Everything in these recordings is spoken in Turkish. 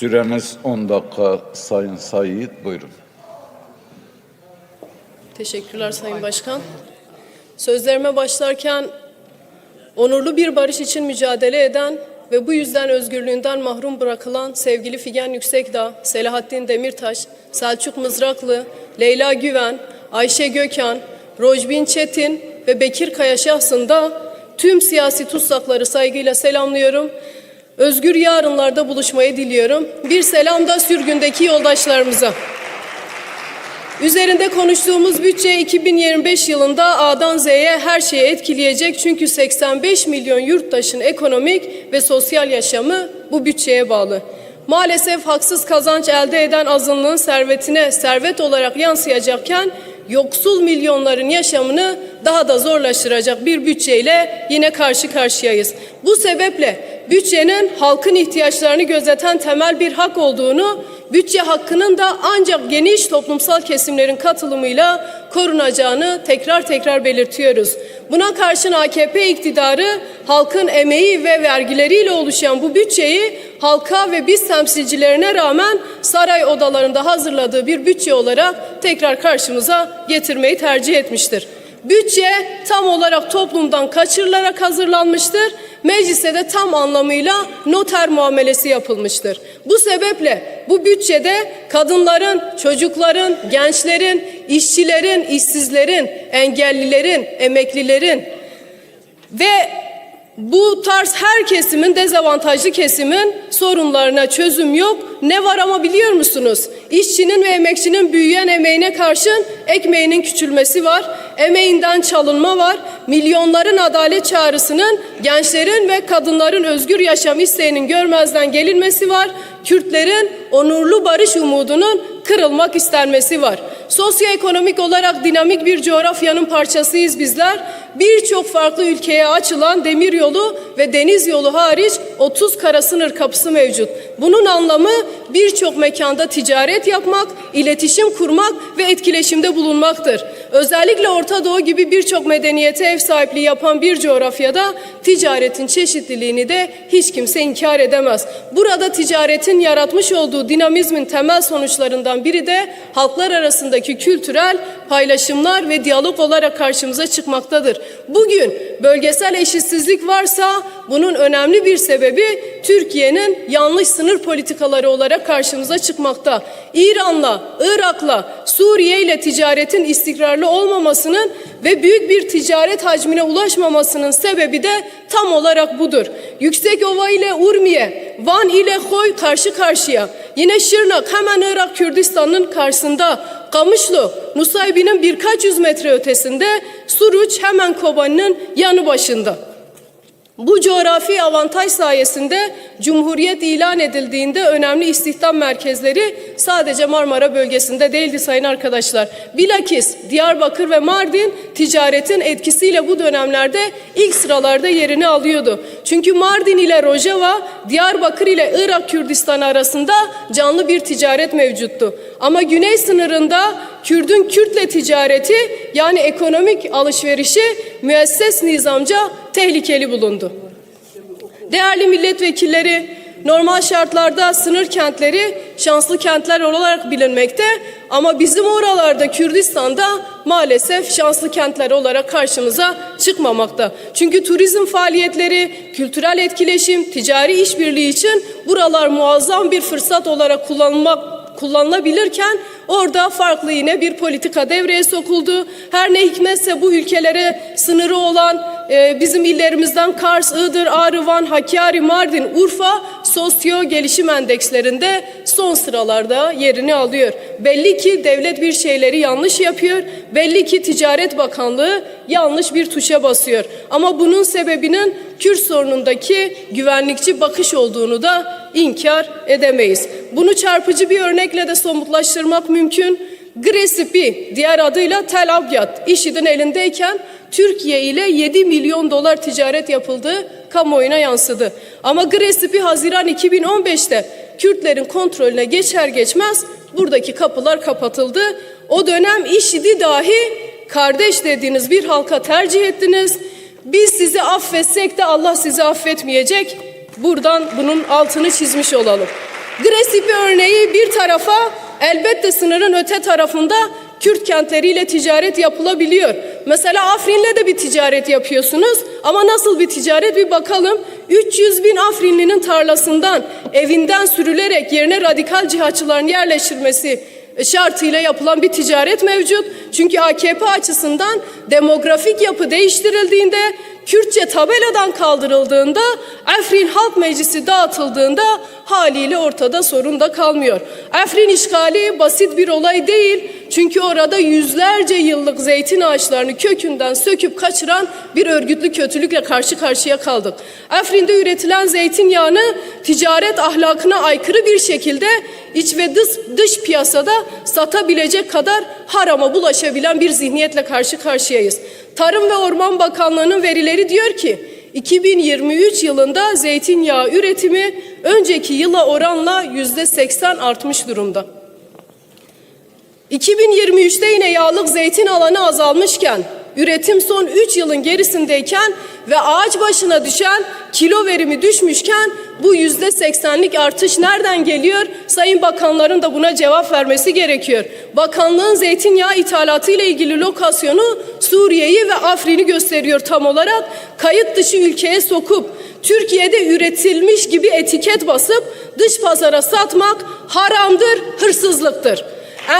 Süreniz 10 dakika Sayın Said. Buyurun. Teşekkürler Sayın Başkan. Sözlerime başlarken onurlu bir barış için mücadele eden ve bu yüzden özgürlüğünden mahrum bırakılan sevgili Figen Yüksekdağ, Selahattin Demirtaş, Selçuk Mızraklı, Leyla Güven, Ayşe Gökhan, Rojbin Çetin ve Bekir Kaya şahsında tüm siyasi tutsakları saygıyla selamlıyorum. Özgür yarınlarda buluşmayı diliyorum. Bir selam da sürgündeki yoldaşlarımıza. Üzerinde konuştuğumuz bütçe 2025 yılında A'dan Z'ye her şeyi etkileyecek. Çünkü 85 milyon yurttaşın ekonomik ve sosyal yaşamı bu bütçeye bağlı. Maalesef haksız kazanç elde eden azınlığın servetine servet olarak yansıyacakken yoksul milyonların yaşamını daha da zorlaştıracak bir bütçeyle yine karşı karşıyayız. Bu sebeple bütçenin halkın ihtiyaçlarını gözeten temel bir hak olduğunu bütçe hakkının da ancak geniş toplumsal kesimlerin katılımıyla korunacağını tekrar tekrar belirtiyoruz. Buna karşın AKP iktidarı halkın emeği ve vergileriyle oluşan bu bütçeyi halka ve biz temsilcilerine rağmen saray odalarında hazırladığı bir bütçe olarak tekrar karşımıza getirmeyi tercih etmiştir. Bütçe tam olarak toplumdan kaçırılarak hazırlanmıştır. Meclise de tam anlamıyla noter muamelesi yapılmıştır. Bu sebeple bu bütçede kadınların, çocukların, gençlerin, işçilerin, işsizlerin, engellilerin, emeklilerin ve bu tarz her kesimin, dezavantajlı kesimin sorunlarına çözüm yok. Ne var ama biliyor musunuz? İşçinin ve emekçinin büyüyen emeğine karşın ekmeğinin küçülmesi var. Emeğinden çalınma var. Milyonların adalet çağrısının gençlerin ve kadınların özgür yaşam isteğinin görmezden gelinmesi var. Kürtlerin onurlu barış umudunun kırılmak istenmesi var. Sosyoekonomik olarak dinamik bir coğrafyanın parçasıyız bizler. Birçok farklı ülkeye açılan demir yolu ve deniz yolu hariç 30 kara sınır kapısı mevcut. Bunun anlamı birçok mekanda ticaret yapmak, iletişim kurmak ve etkileşimde bulunmaktır. Özellikle Orta Doğu gibi birçok medeniyete ev sahipliği yapan bir coğrafyada ticaretin çeşitliliğini de hiç kimse inkar edemez. Burada ticaretin yaratmış olduğu dinamizmin temel sonuçlarından biri de halklar arasındaki kültürel paylaşımlar ve diyalog olarak karşımıza çıkmaktadır. Bugün bölgesel eşitsizlik varsa bunun önemli bir sebebi Türkiye'nin yanlış sınır politikaları olarak karşımıza çıkmakta. İran'la, Irak'la, Suriye ile ticaretin istikrarlı olmamasının ve büyük bir ticaret hacmine ulaşmamasının sebebi de tam olarak budur. Yüksekova ile Urmiye, Van ile Hoy karşı karşıya. Yine Şırnak hemen Irak Kürdistan'ın karşısında. Kamışlı, Nusaybin'in birkaç yüz metre ötesinde, Suruç hemen Kobani'nin yanı başında. Bu coğrafi avantaj sayesinde Cumhuriyet ilan edildiğinde önemli istihdam merkezleri sadece Marmara bölgesinde değildi sayın arkadaşlar. Bilakis Diyarbakır ve Mardin ticaretin etkisiyle bu dönemlerde ilk sıralarda yerini alıyordu. Çünkü Mardin ile Rojava, Diyarbakır ile Irak Kürdistan arasında canlı bir ticaret mevcuttu. Ama güney sınırında Kürdün Kürtle ticareti yani ekonomik alışverişi müesses nizamca tehlikeli bulundu. Değerli milletvekilleri, normal şartlarda sınır kentleri şanslı kentler olarak bilinmekte ama bizim oralarda Kürdistan'da maalesef şanslı kentler olarak karşımıza çıkmamakta. Çünkü turizm faaliyetleri, kültürel etkileşim, ticari işbirliği için buralar muazzam bir fırsat olarak kullanılmak kullanılabilirken orada farklı yine bir politika devreye sokuldu. Her ne hikmetse bu ülkelere sınırı olan e, bizim illerimizden Kars, Iğdır, Ağrı, Hakkari, Mardin, Urfa sosyo gelişim endekslerinde son sıralarda yerini alıyor. Belli ki devlet bir şeyleri yanlış yapıyor. Belli ki Ticaret Bakanlığı yanlış bir tuşa basıyor. Ama bunun sebebinin Kürt sorunundaki güvenlikçi bakış olduğunu da inkar edemeyiz. Bunu çarpıcı bir örnekle de somutlaştırmak mümkün. Gresipi diğer adıyla Tel Abyad IŞİD'in elindeyken Türkiye ile 7 milyon dolar ticaret yapıldığı kamuoyuna yansıdı. Ama Gresipi Haziran 2015'te Kürtlerin kontrolüne geçer geçmez buradaki kapılar kapatıldı. O dönem IŞİD'i dahi kardeş dediğiniz bir halka tercih ettiniz. Biz sizi affetsek de Allah sizi affetmeyecek. Buradan bunun altını çizmiş olalım. Gresipi örneği bir tarafa elbette sınırın öte tarafında Kürt kentleriyle ticaret yapılabiliyor. Mesela Afrin'le de bir ticaret yapıyorsunuz ama nasıl bir ticaret bir bakalım. 300 bin Afrinlinin tarlasından, evinden sürülerek yerine radikal cihatçıların yerleştirilmesi şartıyla yapılan bir ticaret mevcut. Çünkü AKP açısından demografik yapı değiştirildiğinde Kürtçe tabeladan kaldırıldığında, Afrin Halk Meclisi dağıtıldığında haliyle ortada sorun da kalmıyor. Afrin işgali basit bir olay değil. Çünkü orada yüzlerce yıllık zeytin ağaçlarını kökünden söküp kaçıran bir örgütlü kötülükle karşı karşıya kaldık. Afrin'de üretilen zeytinyağını ticaret ahlakına aykırı bir şekilde iç ve dış, dış piyasada satabilecek kadar harama bulaşabilen bir zihniyetle karşı karşıyayız. Tarım ve Orman Bakanlığı'nın verileri diyor ki 2023 yılında zeytinyağı üretimi önceki yıla oranla yüzde 80 artmış durumda. 2023'te yine yağlık zeytin alanı azalmışken, üretim son 3 yılın gerisindeyken ve ağaç başına düşen kilo verimi düşmüşken bu yüzde seksenlik artış nereden geliyor? Sayın bakanların da buna cevap vermesi gerekiyor. Bakanlığın zeytinyağı ithalatı ile ilgili lokasyonu Suriye'yi ve Afrin'i gösteriyor tam olarak. Kayıt dışı ülkeye sokup Türkiye'de üretilmiş gibi etiket basıp dış pazara satmak haramdır, hırsızlıktır.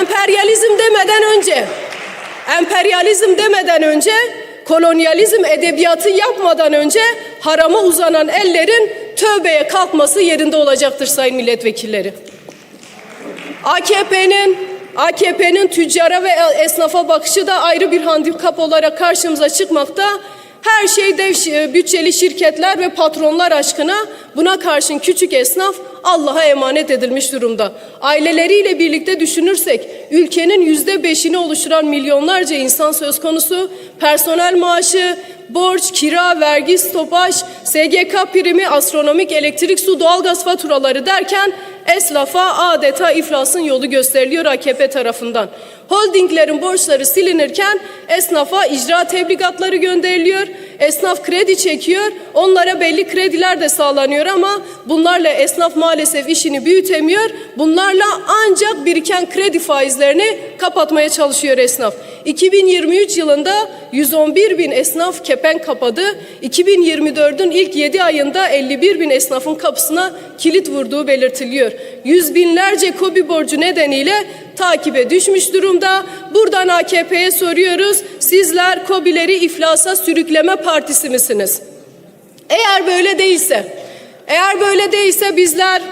Emperyalizm demeden önce, emperyalizm demeden önce, kolonyalizm edebiyatı yapmadan önce harama uzanan ellerin tövbeye kalkması yerinde olacaktır sayın milletvekilleri. AKP'nin AKP'nin tüccara ve esnafa bakışı da ayrı bir handikap olarak karşımıza çıkmakta. Her şey dev şi- bütçeli şirketler ve patronlar aşkına buna karşın küçük esnaf Allah'a emanet edilmiş durumda. Aileleriyle birlikte düşünürsek ülkenin yüzde beşini oluşturan milyonlarca insan söz konusu personel maaşı, borç, kira, vergi, stopaj, SGK primi, astronomik elektrik, su, doğalgaz faturaları derken esnafa adeta iflasın yolu gösteriliyor AKP tarafından. Holdinglerin borçları silinirken esnafa icra tebligatları gönderiliyor. Esnaf kredi çekiyor. Onlara belli krediler de sağlanıyor ama bunlarla esnaf maalesef işini büyütemiyor. Bunlarla ancak biriken kredi faizlerini kapatmaya çalışıyor esnaf. 2023 yılında 111 bin esnaf kepenk kapadı. 2024'ün ilk 7 ayında 51 bin esnafın kapısına kilit vurduğu belirtiliyor. Yüz binlerce kobi borcu nedeniyle takibe düşmüş durumda. Buradan AKP'ye soruyoruz. Sizler kobileri iflasa sürükleme partisi misiniz? Eğer böyle değilse, eğer böyle değilse bizler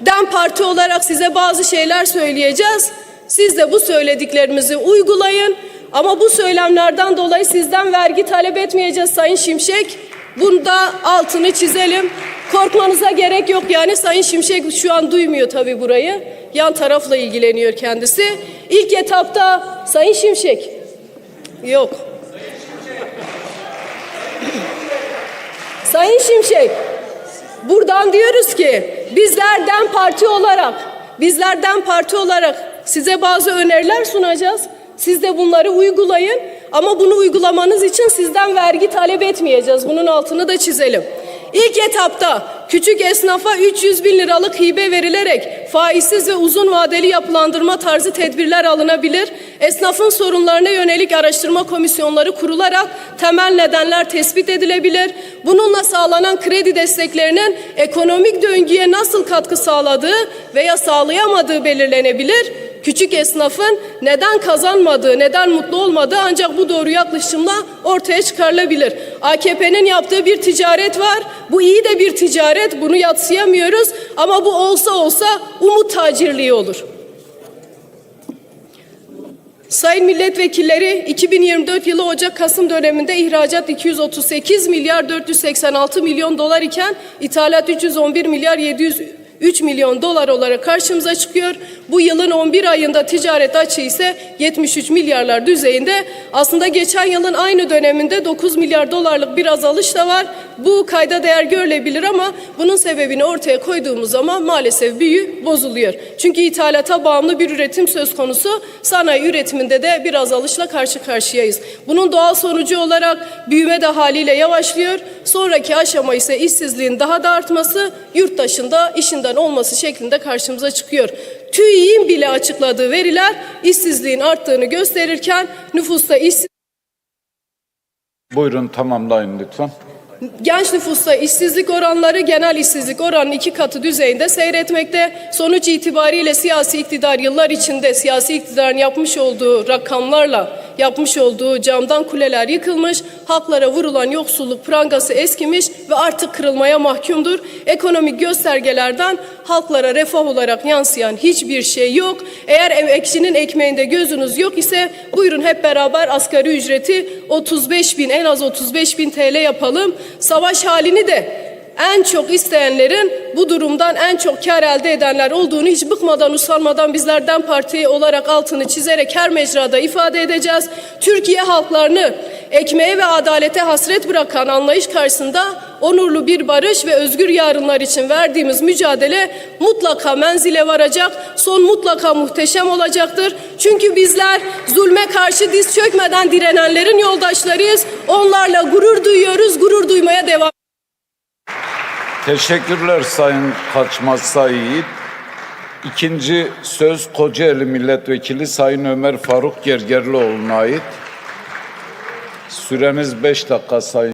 DEM Parti olarak size bazı şeyler söyleyeceğiz. Siz de bu söylediklerimizi uygulayın. Ama bu söylemlerden dolayı sizden vergi talep etmeyeceğiz Sayın Şimşek. Bunda altını çizelim. Korkmanıza gerek yok yani Sayın Şimşek şu an duymuyor tabii burayı. Yan tarafla ilgileniyor kendisi. İlk etapta Sayın Şimşek yok. Sayın Şimşek, buradan diyoruz ki bizlerden parti olarak, bizlerden parti olarak size bazı öneriler sunacağız. Siz de bunları uygulayın ama bunu uygulamanız için sizden vergi talep etmeyeceğiz. Bunun altını da çizelim. İlk etapta küçük esnafa 300 bin liralık hibe verilerek faizsiz ve uzun vadeli yapılandırma tarzı tedbirler alınabilir. Esnafın sorunlarına yönelik araştırma komisyonları kurularak temel nedenler tespit edilebilir. Bununla sağlanan kredi desteklerinin ekonomik döngüye nasıl katkı sağladığı veya sağlayamadığı belirlenebilir. Küçük esnafın neden kazanmadığı, neden mutlu olmadığı ancak bu doğru yaklaşımla ortaya çıkarılabilir. AKP'nin yaptığı bir ticaret var. Bu iyi de bir ticaret. Bunu yatsıyamıyoruz. Ama bu olsa olsa umut tacirliği olur. Sayın milletvekilleri 2024 yılı Ocak-Kasım döneminde ihracat 238 milyar 486 milyon dolar iken ithalat 311 milyar 703 milyon dolar olarak karşımıza çıkıyor. Bu yılın 11 ayında ticaret açığı ise 73 milyarlar düzeyinde. Aslında geçen yılın aynı döneminde 9 milyar dolarlık bir azalış da var. Bu kayda değer görülebilir ama bunun sebebini ortaya koyduğumuz zaman maalesef büyü bozuluyor. Çünkü ithalata bağımlı bir üretim söz konusu. Sanayi üretiminde de bir azalışla karşı karşıyayız. Bunun doğal sonucu olarak büyüme de haliyle yavaşlıyor. Sonraki aşama ise işsizliğin daha da artması, yurt dışında işin de artışların olması şeklinde karşımıza çıkıyor. TÜİ'nin bile açıkladığı veriler işsizliğin arttığını gösterirken nüfusta işsiz Buyurun tamamlayın lütfen. Genç nüfusta işsizlik oranları genel işsizlik oranının iki katı düzeyinde seyretmekte. Sonuç itibariyle siyasi iktidar yıllar içinde siyasi iktidarın yapmış olduğu rakamlarla yapmış olduğu camdan kuleler yıkılmış, halklara vurulan yoksulluk prangası eskimiş ve artık kırılmaya mahkumdur. Ekonomik göstergelerden halklara refah olarak yansıyan hiçbir şey yok. Eğer emekçinin ekmeğinde gözünüz yok ise buyurun hep beraber asgari ücreti 35 bin en az 35 bin TL yapalım. Savaş halini de en çok isteyenlerin bu durumdan en çok kar elde edenler olduğunu hiç bıkmadan usanmadan bizlerden parti olarak altını çizerek her mecrada ifade edeceğiz. Türkiye halklarını ekmeğe ve adalete hasret bırakan anlayış karşısında onurlu bir barış ve özgür yarınlar için verdiğimiz mücadele mutlaka menzile varacak. Son mutlaka muhteşem olacaktır. Çünkü bizler zulme karşı diz çökmeden direnenlerin yoldaşlarıyız. Onlarla gurur duyuyoruz, gurur duymaya devam Teşekkürler Sayın Kaçmaz Sayit. İkinci söz Kocaeli Milletvekili Sayın Ömer Faruk Gergerlioğlu'na ait. Süreniz 5 dakika Sayın.